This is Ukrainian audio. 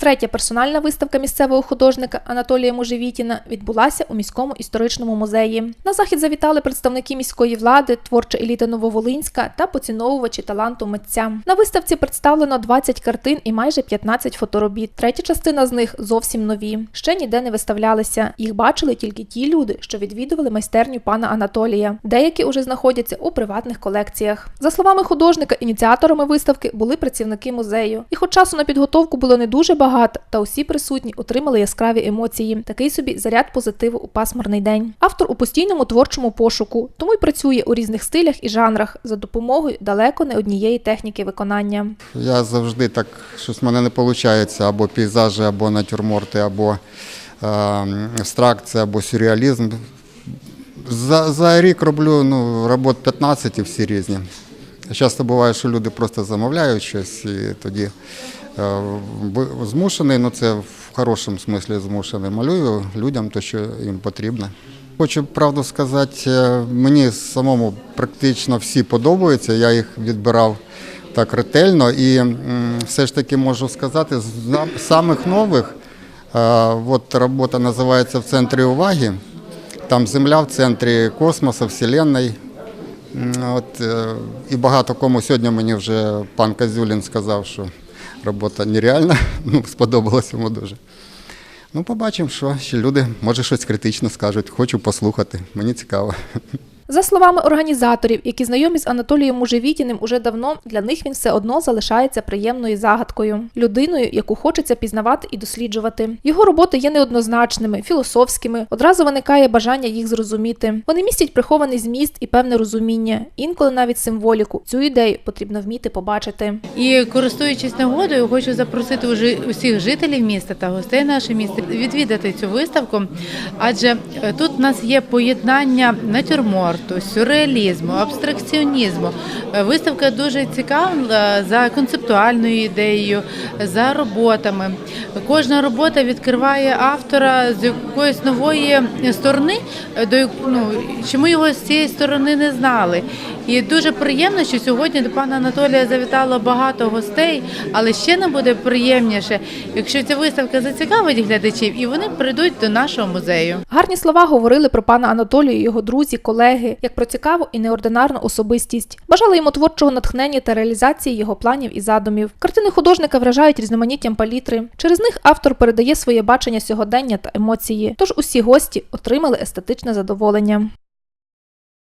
Третя персональна виставка місцевого художника Анатолія Можевітіна відбулася у міському історичному музеї. На захід завітали представники міської влади, творча еліта Нововолинська та поціновувачі таланту митця. На виставці представлено 20 картин і майже 15 фоторобіт. Третя частина з них зовсім нові. Ще ніде не виставлялися. Їх бачили тільки ті люди, що відвідували майстерню пана Анатолія. Деякі уже знаходяться у приватних колекціях. За словами художника, ініціаторами виставки були працівники музею. І хоч часу на підготовку було не дуже багато, та усі присутні отримали яскраві емоції. Такий собі заряд позитиву у пасмурний день. Автор у постійному творчому пошуку, тому й працює у різних стилях і жанрах за допомогою далеко не однієї техніки виконання. Я завжди так, щось в мене не виходить, або пейзажі, або натюрморти, або е, абстракція, або сюрреалізм. За, за рік роблю ну, робот 15 і всі різні. Часто буває, що люди просто замовляють щось і тоді змушений, ну це в хорошому смислі змушений. Малюю людям те, що їм потрібно. Хочу правду сказати, е, мені самому практично всі подобаються. Я їх відбирав так ретельно і все ж таки можу сказати, з самих нових, е, от робота називається в центрі уваги. Там земля в центрі космосу, Вселенної. От, е, і багато кому сьогодні мені вже пан Козюлін сказав, що робота нереальна, ну, сподобалась йому дуже. Ну, побачимо, що ще люди, може, щось критично скажуть, хочу послухати, мені цікаво. За словами організаторів, які знайомі з Анатолієм Мужевітіним уже давно, для них він все одно залишається приємною загадкою, людиною, яку хочеться пізнавати і досліджувати. Його роботи є неоднозначними, філософськими. Одразу виникає бажання їх зрозуміти. Вони містять прихований зміст і певне розуміння, інколи навіть символіку. Цю ідею потрібно вміти побачити. І користуючись нагодою, хочу запросити уже усіх жителів міста та гостей нашого міста відвідати цю виставку, адже е, тут в нас є поєднання натюрморту, сюрреалізму, абстракціонізму. Е, Виставка дуже цікава за концептуальною ідеєю, за роботами. Кожна робота відкриває автора з якоїсь нової сторони, е, до ну, чому його з цієї сторони не знали. І дуже приємно, що сьогодні до пана Анатолія завітало багато гостей, але ще нам буде приємніше, якщо ця виставка зацікавить глядачів і вони прийдуть до нашого музею. Гарні слова говорили про пана Анатолія, його друзі, колеги, як про цікаву і неординарну особистість. Бажали йому творчого натхнення та реалізації його планів і задумів. Картини художника вражають різноманіттям палітри. Через них автор передає своє бачення сьогодення та емоції. Тож усі гості отримали естетичне задоволення.